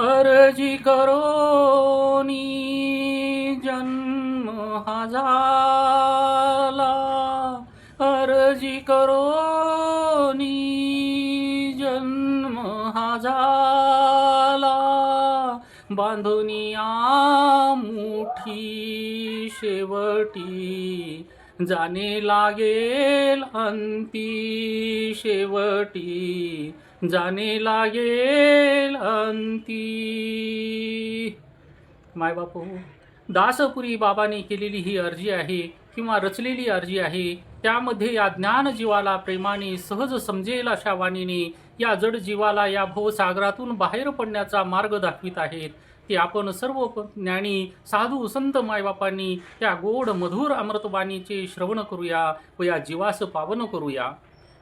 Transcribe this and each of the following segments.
अर्जी करोनी जन्म हा झाला अर्जी करोनी जन्म हा झाला बांधुनिया मुठी शेवटी जाणे लागेल अंती शेवटी. जाणे लागेल अंती. माय बापू दासपुरी बाबाने केलेली ही अर्जी आहे किंवा रचलेली अर्जी आहे त्यामध्ये या ज्ञान जीवाला प्रेमाने सहज समजेल अशा वाणीने या जड जीवाला या भवसागरातून बाहेर पडण्याचा मार्ग दाखवित आहेत. ते आपण सर्व ज्ञानी साधू संत मायबापांनी त्या गोड मधुर अमृतवाणीचे श्रवण करूया व या जीवास पावन करूया.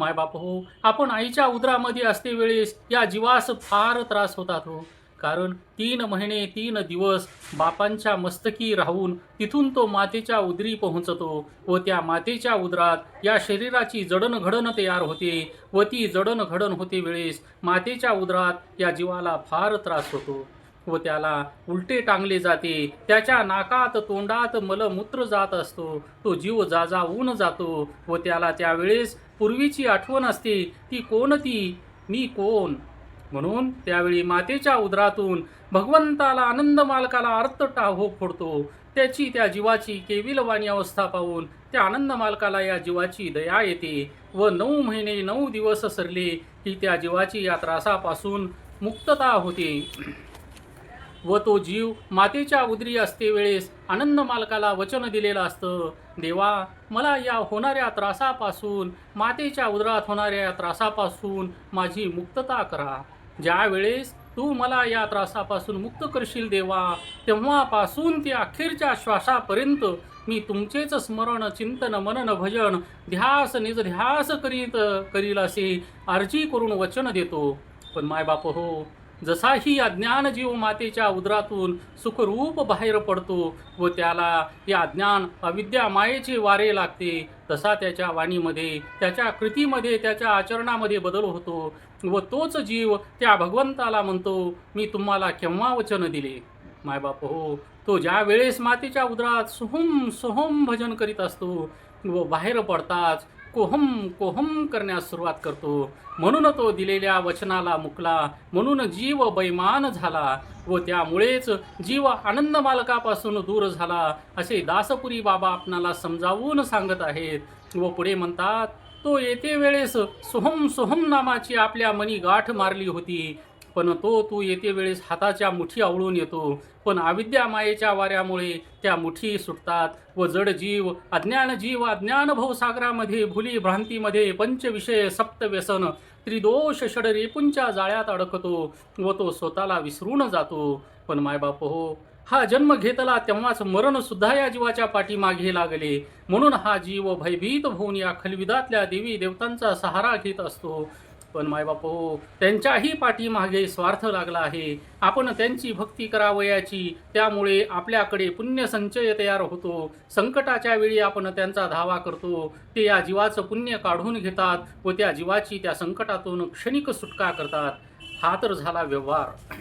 मायबाप हो. आपण आईच्या उदरामध्ये असते वेळेस या जीवास फार त्रास होतात हो. कारण तीन महिने तीन दिवस बापांच्या मस्तकी राहून तिथून तो मातेच्या उदरी पोहोचतो व त्या मातेच्या उदरात या शरीराची जडणघडण तयार होते व ती जडणघडण होते वेळेस मातेच्या उदरात या जीवाला फार त्रास होतो व त्याला उलटे टांगले जाते. त्याच्या नाकात तोंडात मलमूत्र जात असतो. तो जीव जाजावून जातो व त्याला त्यावेळेस पूर्वीची आठवण असते ती कोण ती? मी कोण? म्हणून त्यावेळी मातेच्या उदरातून भगवंताला आनंद मालकाला अर्थ टाहो फोडतो. त्याची त्या जीवाची केविलवाणी अवस्था पाहून त्या आनंद मालकाला या जीवाची दया येते व नऊ महिने नऊ दिवस सरले की त्या जीवाची या त्रासापासून मुक्तता होते. व तो जीव मातेच्या उदरी असते वेळेस आनंद मालकाला वचन दिलेलं असतं. देवा मला या होणाऱ्या त्रासापासून मातेच्या उदरात होणाऱ्या त्रासापासून माझी मुक्तता करा. ज्या वेळेस तू मला या त्रासापासून मुक्त करशील देवा तेव्हापासून ते अखेरच्या श्वासापर्यंत मी तुमचेच स्मरण चिंतन मनन भजन ध्यास निज ध्यास करीत करील असे अर्जी करून वचन देतो. पण मायबाप हो जसाही ही ज्ञानजीव मातेच्या उदरातून सुखरूप बाहेर पडतो व त्याला या अज्ञान अविद्या मायेचे वारे लागते तसा त्याच्या वाणीमध्ये त्याच्या कृतीमध्ये त्याच्या आचरणामध्ये बदल होतो व तोच जीव त्या भगवंताला म्हणतो मी तुम्हाला केव्हा वचन दिले? मायबाप हो तो ज्या वेळेस मातेच्या उदरात सोहम सोहम भजन करीत असतो व बाहेर पडताच कोहम कोहम करण्यास सुरुवात करतो. म्हणून तो दिलेल्या वचनाला मुकला. म्हणून जीव बैमान झाला व त्यामुळेच जीव आनंद मालकापासून दूर झाला. असे दासपुरी बाबा आपणाला समजावून सांगत आहेत व पुढे म्हणतात तो येते वेळेस सोहम सोहम नामाची आपल्या मनी गाठ मारली होती. पण तो तू येते वेळेस हाताच्या मुठी आवळून येतो. पण अविद्या मायेच्या वाऱ्यामुळे त्या मुठी सुटतात व जड जीव अज्ञान जीव अज्ञान भवसागरामध्ये भुली भ्रांतीमध्ये पंचविषय सप्तव्यसन त्रिदोष षड रेपूंच्या जाळ्यात अडकतो व तो स्वतःला विसरून जातो. पण मायबाप हो हा जन्म घेतला तेव्हाच मरण सुद्धा या जीवाच्या पाठीमागे लागले. म्हणून हा जीव भयभीत होऊन या खलविदातल्या देवी देवतांचा सहारा घेत असतो. पण मायबाप हो त्यांच्याही पाठीमागे स्वार्थ लागला आहे. आपण त्यांची भक्ती करावयाची त्यामुळे आपल्याकडे पुण्य संचय तयार होतो. संकटाच्या वेळी आपण त्यांचा धावा करतो. ते या जीवाचं पुण्य काढून घेतात व त्या जीवाची त्या संकटातून क्षणिक सुटका करतात. हा तर झाला व्यवहार.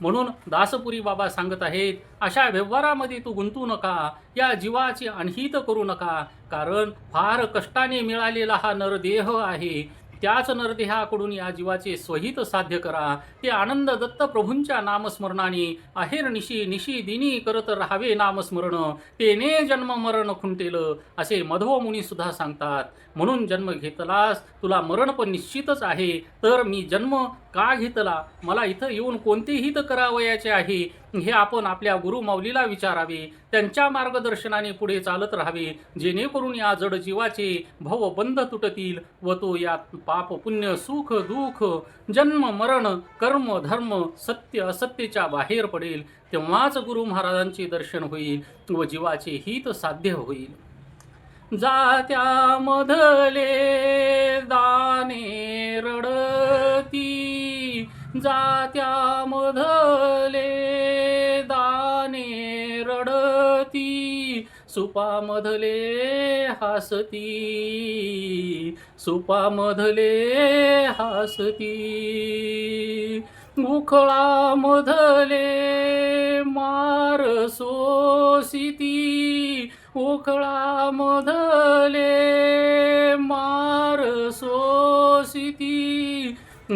म्हणून दासपुरी बाबा सांगत आहेत अशा व्यवहारामध्ये तू गुंतू नका. या जीवाची अनहित करू नका. कारण फार कष्टाने मिळालेला हा नरदेह आहे. त्याच नरदेहाकडून या जीवाचे स्वहित साध्य करा. ते आनंद दत्त प्रभूंच्या नामस्मरणाने अहेर निशी निशी दिनी करत राहावे नामस्मरण. तेने जन्म मरण खुंटेल असे मधव मुनी सुद्धा सांगतात. म्हणून जन्म घेतलास तुला मरण पण निश्चितच आहे. तर मी जन्म का घेतला? मला इथं येऊन कोणते हित करावयाचे आहे. हे आपण आपल्या गुरुमाऊलीला विचारावे. त्यांच्या मार्गदर्शनाने पुढे चालत राहावे. जेणेकरून या जड जीवाचे भवबंध तुटतील व तो या पाप पुण्य सुख दुःख जन्म मरण कर्म धर्म सत्य असत्यच्या बाहेर पडेल. तेव्हाच गुरु महाराजांचे दर्शन होईल व जीवाचे हित साध्य होईल. जात्या मधले दाने रडती. जात्या मधले दाने रडती. सुपामधले हासती. सुपामधले हासती. उखळा मधले मार सोसिती. उखळा मधले मार सोसिती.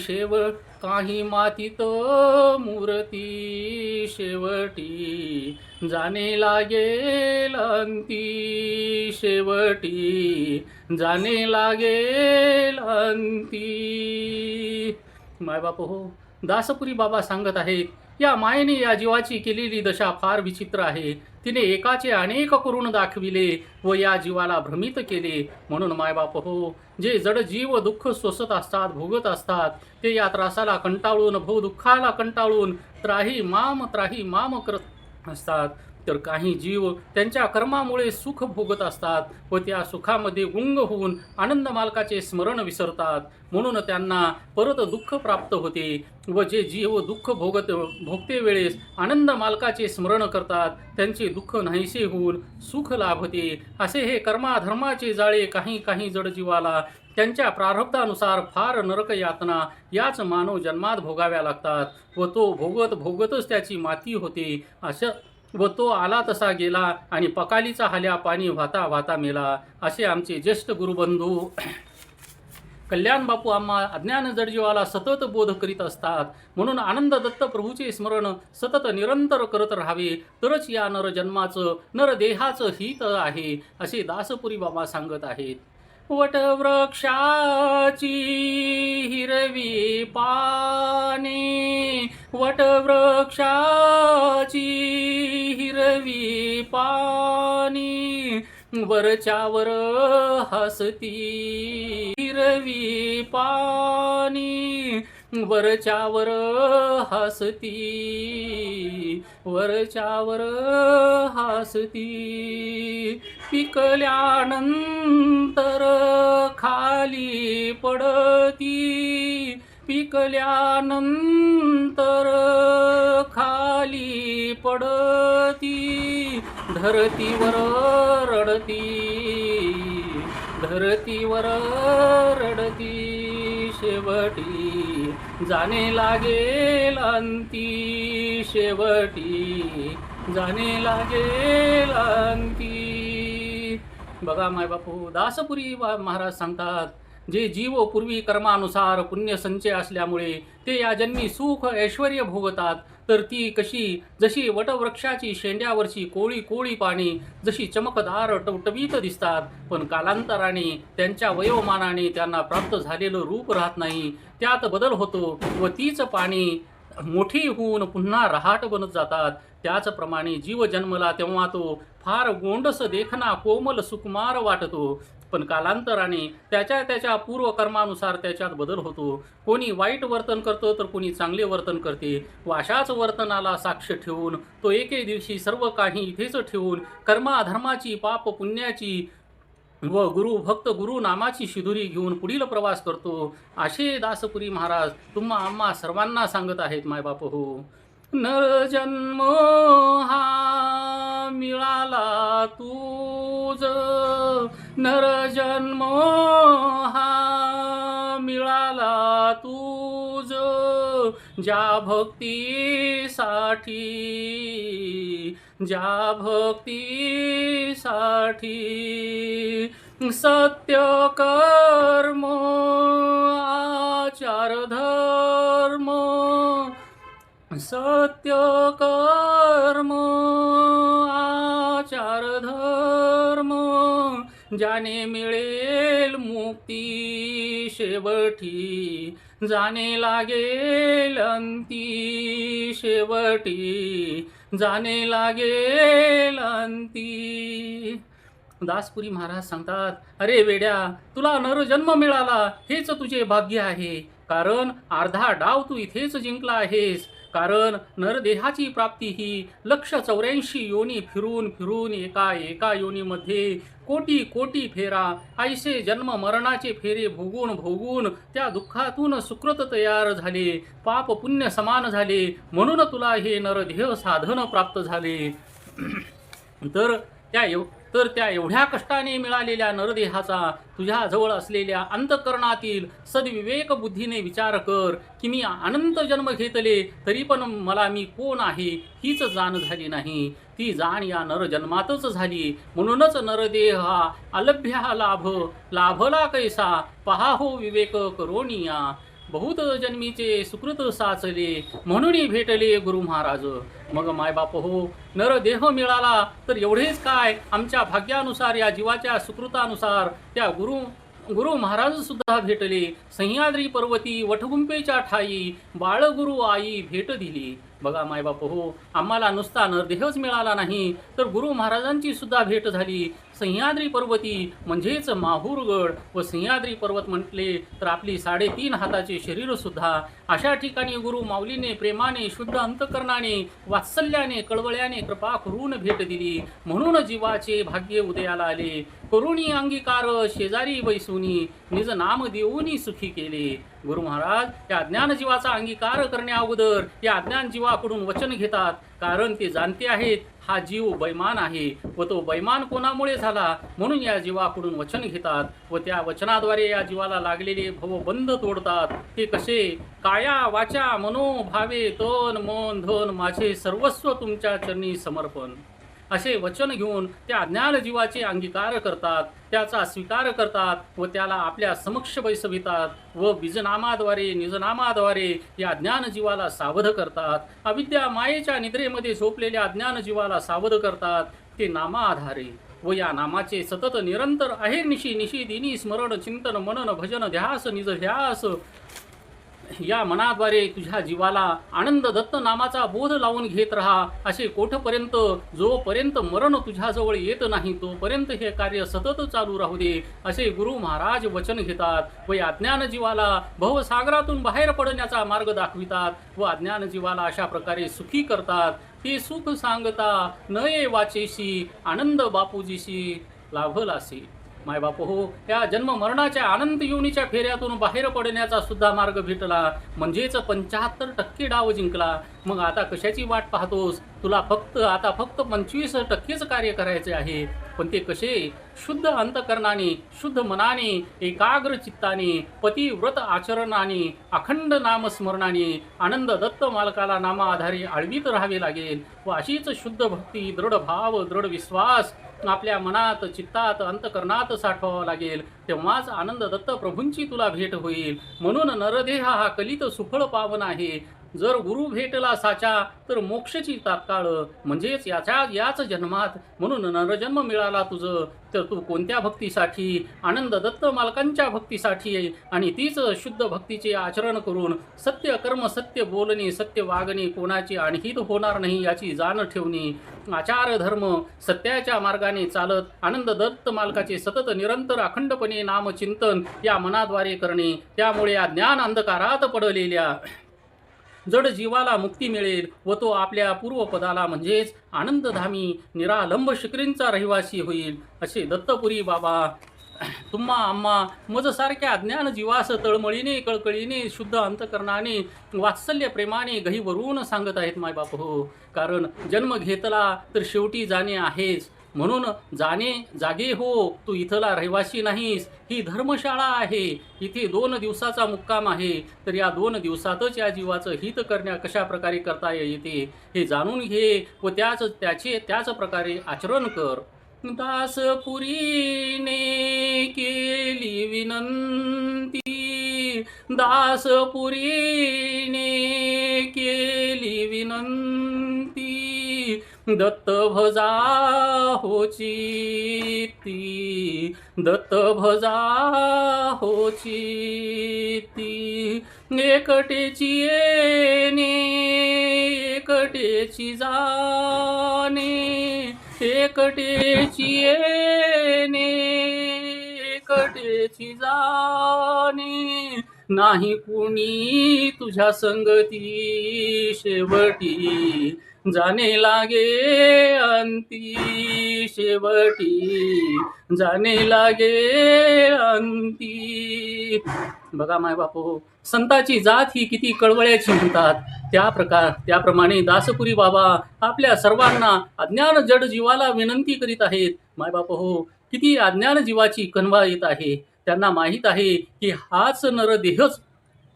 शेव काही मातीत मूर्ती शेवटी जाणे लागेल अंती. शेवटी जाणे लागेल अंती. मायबाप हो दासपुरी बाबा सांगत आहेत या मायेने या जीवाची केलेली दशा फार विचित्र आहे. तिने एकाचे अनेक करून दाखविले व या जीवाला भ्रमित केले. म्हणून मायबाप हो जे जड जीव दुःख सोसत असतात भोगत असतात ते या त्रासाला कंटाळून भो दुःखाला कंटाळून त्राही माम त्राही माम करत असतात तर काही जीव त्यांच्या कर्मामुळे सुख भोगत असतात व त्या सुखामध्ये गुंग होऊन आनंद मालकाचे स्मरण विसरतात. म्हणून त्यांना परत दुःख प्राप्त होते व जे जीव दुःख भोगत भोगते वेळेस आनंद मालकाचे स्मरण करतात त्यांचे दुःख नाहीसे होऊन सुख लाभते. असे हे कर्माधर्माचे जाळे काही काही जडजीवाला त्यांच्या प्रारब्धानुसार फार नरक यातना याच मानव जन्मात भोगाव्या लागतात. व तो भोगत भोगतच त्याची माती होते. अशा व तो आला तसा गेला आणि पकालीचा हाल्या पाणी वाता वाता मेला. असे आमचे ज्येष्ठ गुरुबंधू कल्याण बापू आम्हा अज्ञान जडजीवाला सतत बोध करीत असतात. म्हणून आनंद दत्त प्रभूचे स्मरण सतत निरंतर करत राहावे. तरच या नर जन्माचं हित आहे असे दासपुरी बाबा सांगत आहेत. वटवृक्षाची हिरवी पाने वटवृक्षाची हिरवी पाने वरच्यावर हसती हिरवी पाने वरच्यावर हसती वरच्यावर हसती. पिकल्यानंतर खाली पडती. पिकल्यानंतर खाली पडती. धरतीवर रडती. धरतीवर रडती. शेवटी जाणे लागेल अंती. शेवटी जाणे लागेल अंती. बघा माय बापू दासपुरी वा- महाराज सांगतात जे जीव पूर्वी कर्मानुसार पुण्य संचय असल्यामुळे ते या जन्मी सुख ऐश्वर भोगतात तर ती कशी जशी वटवृक्षाची शेंड्यावरची कोळी कोळी पाणी जशी चमकदार टवटवीत दिसतात पण कालांतराने त्यांच्या वयोमानाने त्यांना प्राप्त झालेलं रूप राहत नाही त्यात बदल होतो व तीच पाणी मोठी होऊन पुन्हा रहाट बनत जातात त्याचप्रमाणे जीव जन्मला तेव्हा तो फार गोंडस देखना कोमल सुकुमार वाटतो. पण कालांतराने त्याच्या त्याच्या पूर्वकर्मानुसार त्याच्यात बदल होतो. कोणी वाईट वर्तन करतो तर कोणी चांगले वर्तन करते. व अशाच वर्तनाला साक्ष ठेवून तो एके दिवशी सर्व काही इथेच ठेवून कर्माधर्माची पाप पुण्याची व गुरु भक्त गुरु नामाची शिदुरी घेऊन पुढील प्रवास करतो. असे दासपुरी महाराज तुम्हा आम्हा सर्वांना सांगत आहेत मायबाप हो. नर जन्म हा मिळाला तूज. नरजन्म हा मिळाला तूज. ज्या भक्तीसाठी ज्या भक्तीसाठी सत्य कर्म आचार धर्म सत्य कर्म आचार धर्म ज्याने मिळेल मुक्ती शेवटी जाणे लागेल अंती शेवटी जाणे लागेल अंती. दासपुरी महाराज सांगतात अरे वेड्या तुला नरजन्म मिळाला हेच तुझे भाग्य आहे. कारण अर्धा डाव तू इथेच जिंकला आहेस. कारण नरदेहाची प्राप्ती ही लक्ष चौऱ्याऐंशी योनी फिरून फिरून एका एका योनीमध्ये कोटी कोटी फेरा आईसे जन्म मरणाचे फेरे भोगून भोगून त्या दुःखातून सुकृत तयार झाले पाप पुण्य समान झाले म्हणून तुला हे नरदेह साधन प्राप्त झाले. तर त्या एव तर त्या एवढ्या कष्टाने मिळालेल्या नरदेहाचा तुझ्याजवळ असलेल्या अंतकरणातील सद्विवेक बुद्धीने विचार कर की मी अनंत जन्म घेतले तरी पण मला मी कोण आहे हीच जाण झाली नाही. ती जाण या नरजन्मातच झाली. म्हणूनच नरदेह हा अलभ्य हा लाभ लाभला कैसा? पहा हो विवेक करोनिया. बहुत जन्मीचे सुकृत साचले म्हणून भेटले गुरु महाराज. मग मायबाप हो नरदेह मिळाला तर एवढेच काय? आमच्या भाग्यानुसार या जीवाच्या सुकृतानुसार त्या गुरु गुरु महाराज सुद्धा भेटले. सह्याद्री पर्वती वटगुंपेच्या ठाई बाळगुरु आई भेट दिली. बघा मायबाप हो आम्हाला नुसता नरदेहच मिळाला नाही तर गुरु महाराजांची सुद्धा भेट झाली. सह्याद्री पर्वती म्हणजेच माहूरगड व सह्याद्री पर्वत म्हटले तर आपली साडेतीन हाताचे शरीरसुद्धा अशा ठिकाणी गुरु माऊलीने प्रेमाने शुद्ध अंतकरणाने वात्सल्याने कळवळ्याने कृपा करून भेट दिली. म्हणून जीवाचे भाग्य उदयाला आले. करुणी अंगीकार शेजारी बैसुनी निज नाम देऊनी सुखी केले. गुरु महाराज या अज्ञान जीवाचा अंगीकार करण्या अगोदर या अज्ञान जीवाकडून वचन घेतात. कारण ते जाणते आहेत हा जीव बैमान आहे व तो बैमान कोणामुळे झाला? म्हणून या जीवाकडून वचन घेतात व त्या वचनाद्वारे या जीवाला लागलेले भवबंध तोडतात. ते कसे? काया वाचा मनोभावे तन मन धन माझे सर्वस्व तुमच्या चरणी समर्पण. असे वचन घेऊन त्या अज्ञान जीवाचे अंगीकार करतात त्याचा स्वीकार करतात व त्याला आपल्या समक्ष बैसवितात व बीजनामाद्वारे निजनामाद्वारे या ज्ञान जीवाला सावध करतात. अविद्या मायेच्या निद्रेमध्ये झोपलेल्या अज्ञान जीवाला सावध करतात. ते नामाआधारे व या नामाचे सतत निरंतर अहेर निशी निशी दिनी स्मरण चिंतन मनन भजन ध्यास निज ध्यास या मनाद्वारे तुझ्या जीवाला आनंद दत्त नामाचा बोध लावून घेत राहा असे कोठपर्यंत जोपर्यंत मरण तुझ्याजवळ येत नाही तोपर्यंत हे कार्य सतत चालू राहू दे असे गुरु महाराज वचन घेतात व या अज्ञान जीवाला भवसागरातून बाहेर पडण्याचा मार्ग दाखवितात व अज्ञान जीवाला अशा प्रकारे सुखी करतात. ते सुख सांगता नये वाचेशी आनंद बापूजीशी लाभलासी. मायबाप हो या जन्म मरणाच्या अनंत योनीच्या फेऱ्यातून बाहेर पडण्याचा सुद्धा मार्ग भेटला. म्हणजेच पंच्याहत्तर टक्के डाव जिंकला. मग आता कशाची वाट पाहतोस? तुला फक्त आता फक्त पंचवीस टक्केच कार्य करायचे आहे पण ते कसे? शुद्ध अंतकरणाने शुद्ध मनाने एकाग्र चित्ताने पतिव्रत आचरणाने अखंड नामस्मरणाने आनंद दत्त मालकाला नामाआधारे आळवीत राहावे लागेल व अशीच शुद्ध भक्ती दृढ भाव दृढ विश्वास आपल्या मनात चित्तात अंतकरणात साठवावा लागेल. तेव्हाच आनंद दत्त प्रभूंची तुला भेट होईल. म्हणून नरदेह हा कलित सुफळ पावन आहे. जर गुरु भेटला साचा तर मोक्षची तात्काळ. म्हणजेच याच्या याच जन्मात म्हणून नरजन्म मिळाला तुझं. तर तू कोणत्या भक्तीसाठी? आनंद दत्त मालकांच्या भक्तीसाठी आणि तीच शुद्ध भक्तीचे आचरण करून सत्य कर्म सत्य बोलणे सत्य वागणे कोणाची आणखीत होणार नाही याची जाण ठेवणे. आचार धर्म सत्याच्या मार्गाने चालत आनंद दत्त मालकाचे सतत निरंतर अखंडपणे नामचिंतन या मनाद्वारे करणे. त्यामुळे या ज्ञान अंधकारात पडलेल्या जड जीवाला मुक्ती मिळेल व तो आपल्या पूर्वपदाला म्हणजेच आनंदधामी निरालंब शिकरींचा रहिवासी होईल असे दत्तपुरी बाबा. तुम्हा आम्हा मजसारख्या ज्ञान जीवास तळमळीने कळकळीने शुद्ध अंतकरणाने वात्सल्य प्रेमाने गहीवरून सांगत आहेत मायबाप हो. कारण जन्म घेतला तर शेवटी जाणे आहेच. म्हणून जाणे जागे हो तू इथला रहिवासी नाहीस. ही धर्मशाळा आहे. इथे दोन दिवसाचा मुक्काम आहे. तर या दोन दिवसातच या जीवाचं हित करण्या कशा प्रकारे करता येते हे जाणून घे व त्याच त्याचे त्याच प्रकारे आचरण कर. दासपुरीने केली विनंती. दासपुरीने केली विनंती. दत्त भजा होची ती. दत्त भजा होची ती. एकटेची येणे एकटेची जाणे एकटेची येणे एकटेची जाणे. नाही कुणी तुझ्या संगती शेवटी. जाणे लागे अंती शेवटी. जाणे लागे अंती. बघा माय बापो संताची जात ही किती कळवळ्याची म्हणतात. त्या प्रकार त्याप्रमाणे दासपुरी बाबा आपल्या सर्वांना अज्ञान जड जीवाला विनंती करीत आहेत. मायबाप हो किती अज्ञान जीवाची कणवा येत आहे. त्यांना माहीत आहे की हाच नरदेहच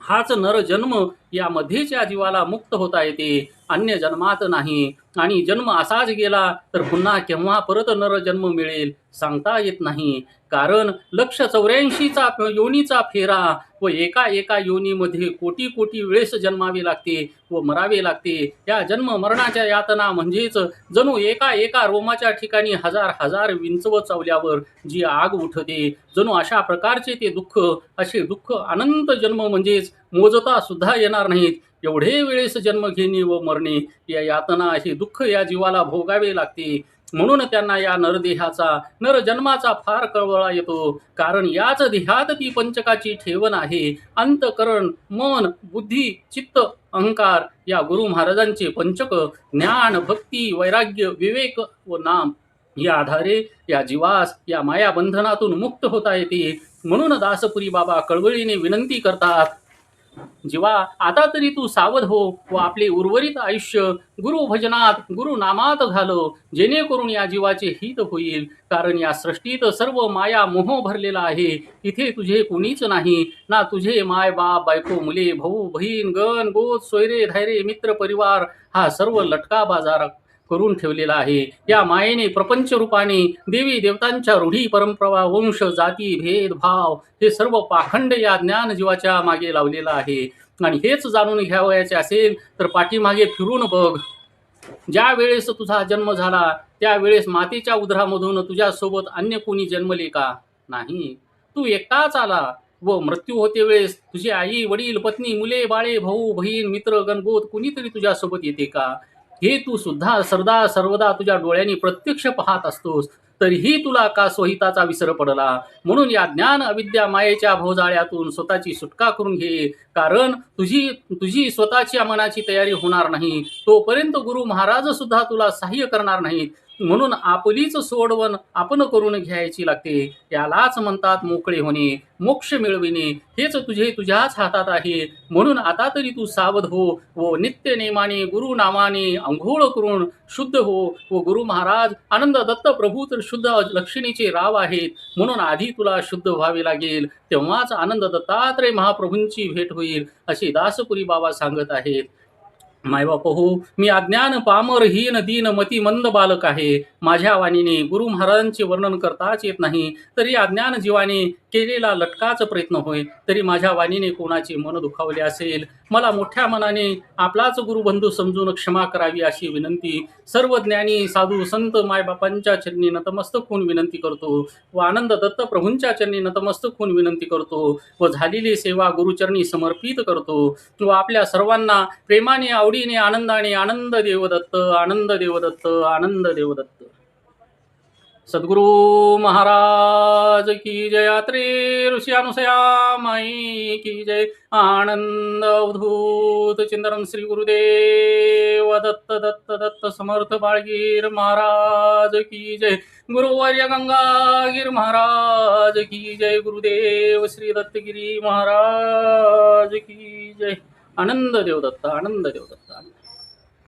हाच नरजन्म यामध्येच या जीवाला मुक्त होता येते. अन्य जन्मात नाही. आणि जन्म असाच गेला तर पुन्हा केव्हा परत नरजन्म मिळेल सांगता येत नाही. कारण लक्ष चौऱ्याऐंशीचा योनीचा फेरा व एका एका योनीमध्ये कोटी कोटी वेळेस जन्मावे लागते व मरावे लागते. या जन्म मरणाच्या यातना म्हणजेच जणू एका एका रोमाच्या ठिकाणी हजार हजार विंचव चावल्यावर जी आग उठते. जणू अशा प्रकारचे ते दुःख असे दुःख अनंत जन्म म्हणजेच मोजता सुद्धा येणार नाहीत. एवढे वेळेस जन्म घेणे व मरणे या यातना हे दुःख या जीवाला भोगावे लागते. म्हणून त्यांना या नरदेहाचा नरजन्माचा फार कळवळा येतो. कारण याच देहात ती पंचकाची ठेवण आहे. अंतकरण मन बुद्धी चित्त अहंकार या गुरु महाराजांचे पंचक ज्ञान भक्ती वैराग्य विवेक व नाम या आधारे या जीवास या माया बंधनातून मुक्त होता येते. म्हणून दासपुरी बाबा कळवळीने विनंती करतात जीवा आता तरी तू सावध हो व आपले उर्वरित आयुष्य गुरु भजनात गुरु नामात घालो. जेणेकरून या जीवाचे हित होईल. कारण या सृष्टीत सर्व माया मोह भरलेला आहे. इथे तुझे कुणीच नाही. ना तुझे माय बाप बायको मुले भाऊ बहीण गण गोत सोयरे धैर्य मित्र परिवार हा सर्व लटका बाजार करून ठेवलेला आहे. या मायेने प्रपंच रूपाने देवी देवतांच्या रूढी परंपरा वंश जाती भेदभाव हे सर्व पाखंड या ज्ञान जीवाच्या मागे लावलेलं आहे. आणि हेच जाणून घ्यावयाचे असेल तर पाठीमागे फिरून बघ. ज्या वेळेस तुझा जन्म झाला त्यावेळेस मातेच्या उदरामधून तुझ्यासोबत अन्य कोणी जन्मले का? नाही. तू एकटाच आला व मृत्यू होते वेळेस तुझी आई वडील पत्नी मुले बाळे भाऊ बहीण मित्र गणगोत कुणीतरी तुझ्यासोबत येते का? हे तू सुद्धा सरदा सर्वदा तुझ्या डोळ्यांनी प्रत्यक्ष पाहत असतोस तरीही तुला का स्वहिताचा विसर पडला? म्हणून या ज्ञान अविद्या मायेच्या भोजाळ्यातून स्वतःची सुटका करून घे. कारण तुझी तुझी स्वतःच्या मनाची तयारी होणार नाही. तोपर्यंत गुरु महाराज सुद्धा तुला सहाय्य करणार नाहीत. म्हणून आपलीच सोडवण आपण करून घ्यायची लागते. यालाच म्हणतात मोकळे होणे मोक्ष मिळविणे. हेच तुझे तुझ्याच हातात आहे. म्हणून आता तरी तू सावध हो व नित्य नेमाने गुरु नामाने आंघोळ करून शुद्ध हो व गुरु महाराज आनंद दत्त प्रभू तर शुद्ध लक्षणीचे राव आहेत. म्हणून आधी तुला शुद्ध व्हावे लागेल. तेव्हाच आनंद दत्तात्रय महाप्रभूंची भेट होईल असे दासपुरी बाबा सांगत आहेत. मायबाप हो मी अज्ञान पामर हीन दीन मती मंद बालक आहे. माझ्या वाणीने गुरु महाराजांचे वर्णन करताच येत नाही. तरी अज्ञान जीवाने केलेला लटकाच प्रयत्न होय तरी माझ्या वाणीने कोणाचे मन दुखावले असेल? मला मोठ्या मनाने आपलाच गुरुबंधू समजून क्षमा करावी अशी विनंती. सर्व ज्ञानी साधू संत मायबापांच्या चरणी नतमस्तक होऊन विनंती करतो. व आनंद दत्त प्रभूंच्या चरणी नतमस्तक होऊन विनंती करतो. व झालेली सेवा गुरुचरणी समर्पित करतो. व आपल्या सर्वांना प्रेमाने आवडीने आनंदाने आनंद देवदत्त आनंद देवदत्त आनंद देवदत्त. सद्गुरु महाराज की जयात्री ऋषि ऋषी अनुसया माई की जय आनंद अवधूत चिंतन श्री गुरुदेव दत्त दत्त दत्त समर्थ बाळगीर महाराज की जय। गुरुवर्य गंगागीर महाराज की जय। गुरुदेव श्री दत्तगिरी महाराज की जय। आनंद देवदत्त आनंद देवदत्त आनंद।